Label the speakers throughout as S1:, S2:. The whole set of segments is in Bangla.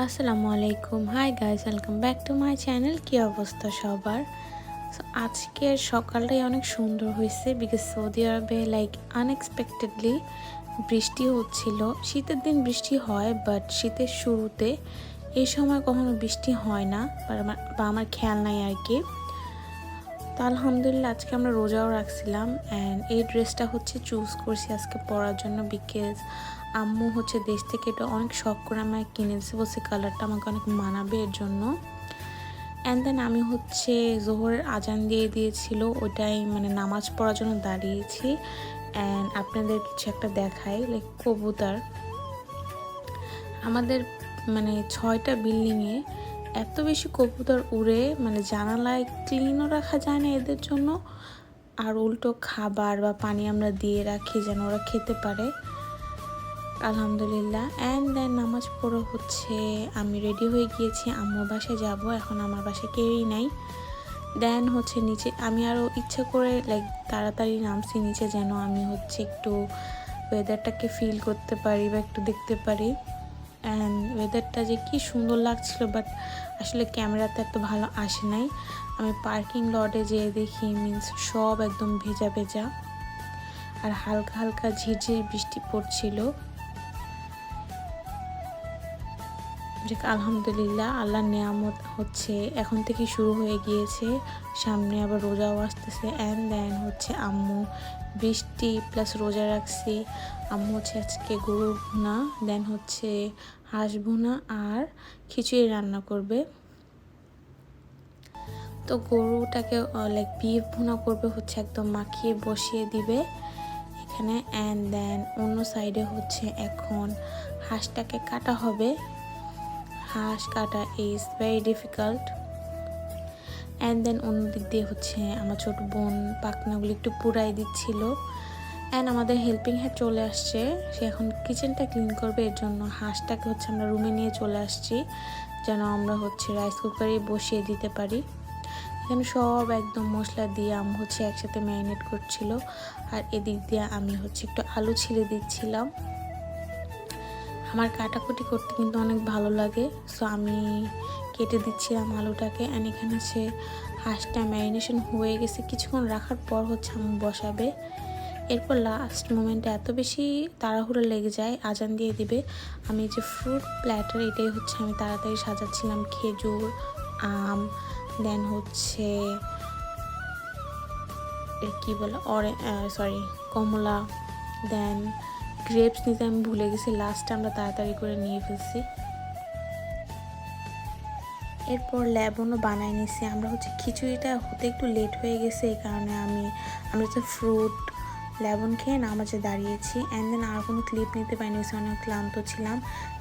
S1: আসসালামু আলাইকুম। Hi guys welcome back to my channel কী অবস্থা সবার? আজকের সকালটাই অনেক সুন্দর হয়েছে বিকজ সৌদি আরবে লাইক আনএক্সপেক্টেডলি বৃষ্টি হচ্ছিল। শীতের দিন বৃষ্টি হয় বাট শীতের শুরুতে এই সময় কখনো বৃষ্টি হয় না আমার, বা আমার খেয়াল নাই আর কি। তো আলহামদুলিল্লাহ, আজকে আমরা রোজাও রাখছিলাম অ্যান্ড এই ড্রেসটা হচ্ছে চুজ করছি আজকে পরার জন্য বিকজ আম্মু হচ্ছে দেশ থেকে এটা অনেক শখ করে আমায় কিনে দিয়েছে বলছে কালারটা আমাকে অনেক মানাবে এর জন্য। অ্যান্ড দেন আমি হচ্ছে জোহরের আজান দিয়ে দিয়েছিল ওটাই মানে নামাজ পড়ার জন্য দাঁড়িয়েছি। অ্যান্ড আপনাদের কিছু একটা দেখাই লাইক কবুতর। আমাদের মানে ছয়টা বিল্ডিংয়ে এত বেশি কবুতর উড়ে মানে জানালায় ক্লিনও রাখা যায় না এদের জন্য। আর উল্টো খাবার বা পানি আমরা দিয়ে রাখি যেন ওরা খেতে পারে। আলহামদুলিল্লাহ। অ্যান্ড দেন নামাজ পড়ো হচ্ছে। আমি রেডি হয়ে গিয়েছি, আম্মুর বাসায় যাব। এখন আমার বাসায় কেউই নাই। দেন হচ্ছে নিচে, আমি আরও ইচ্ছা করে লাইক তাড়াতাড়ি নামছি নিচে যেন আমি হচ্ছে একটু ওয়েদারটাকে ফিল করতে পারি বা একটু দেখতে পারি। অ্যান্ড ওয়েদারটা যে কি সুন্দর লাগছিল বাট আসলে ক্যামেরাতে এত ভালো আসে নাই। আমি পার্কিং লটে যেয়ে দেখি মিন্স সব একদম ভেজা ভেজা। আর হালকা হালকা ঝিরঝির বৃষ্টি পড়ছিল। যে আলহামদুলিল্লাহ, আল্লাহর নিয়ামত হচ্ছে এখন থেকে শুরু হয়ে গিয়েছে। সামনে আবার রোজাও আসতেছে। অ্যান্ড দেন হচ্ছে আম্মু বৃষ্টি প্লাস রোজা রাখছি। আম্মু হচ্ছে আজকে গরু ভুনা দেন হচ্ছে হাঁস ভুনা আর খিচুড়ি রান্না করবে। তো গরুটাকে লাইক বিফ ভুনা করবে হচ্ছে একদম মাখিয়ে বসিয়ে দিবে এখানে। অ্যান্ড দেন অন্য সাইডে হচ্ছে এখন হাঁসটাকে কাটা হবে। হাঁস কাটা is very difficult and then অন্য দিক দিয়ে হচ্ছে আমার ছোট বোন পাখনাগুলো একটু পুরাই দিচ্ছিল। অ্যান্ড আমাদের হেল্পিং হ্যান্ড চলে আসছে। সে এখন কিচেনটা ক্লিন করবে, এর জন্য হাঁসটাকে হচ্ছে আমরা রুমে নিয়ে চলে আসছি, যেন আমরা হচ্ছে রাইস কুকারে বসিয়ে দিতে পারি। এখানে সব একদম মশলা দিয়ে আম হচ্ছে একসাথে ম্যারিনেট করছিল। আর এদিক দিয়ে আমি হচ্ছে একটু আলু ছিলে দিচ্ছিলাম। কাটাকুটি করতে কিন্তু অনেক ভালো লাগে। সো আমি কেটে দিচ্ছিলাম আলুটাকে অ্যান্ড এখানে সে হাঁসটা ম্যারিনেশন হয়ে গেছে। কিছুক্ষণ রাখার পর হচ্ছে আমি বসাবে। এরপর লাস্ট মোমেন্টে এত বেশি তাড়াহুড়ো লেগে যায়, আজান দিয়ে দিবে। আমি যে ফ্রুট প্ল্যাটার এটাই হচ্ছে আমি তাড়াতাড়ি সাজাচ্ছিলাম, খেজুর, আম দেন হচ্ছে কী বলে অরে সরি কমলা দেন গ্রেপস নিতে আমি ভুলে গেছি লাস্টে আমরা তাড়াতাড়ি করে নিয়ে ফেলছি। এরপর ল্যাবনও বানাই নিছি, আমরা হচ্ছে খিচুড়িটা হতে একটু লেট হয়ে গেছে, এই কারণে আমি, আমরা হচ্ছে ফ্রুট লেবন খেয়ে নামাজে দাঁড়িয়েছি অ্যান্ড দেন আর কোনো ক্লিপ নিতে পারিনি অনেক ক্লান্ত ছিলাম।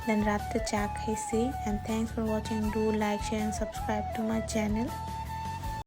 S1: দেন রাত্রে চা খাইছি and thanks for watching do like share and subscribe to my channel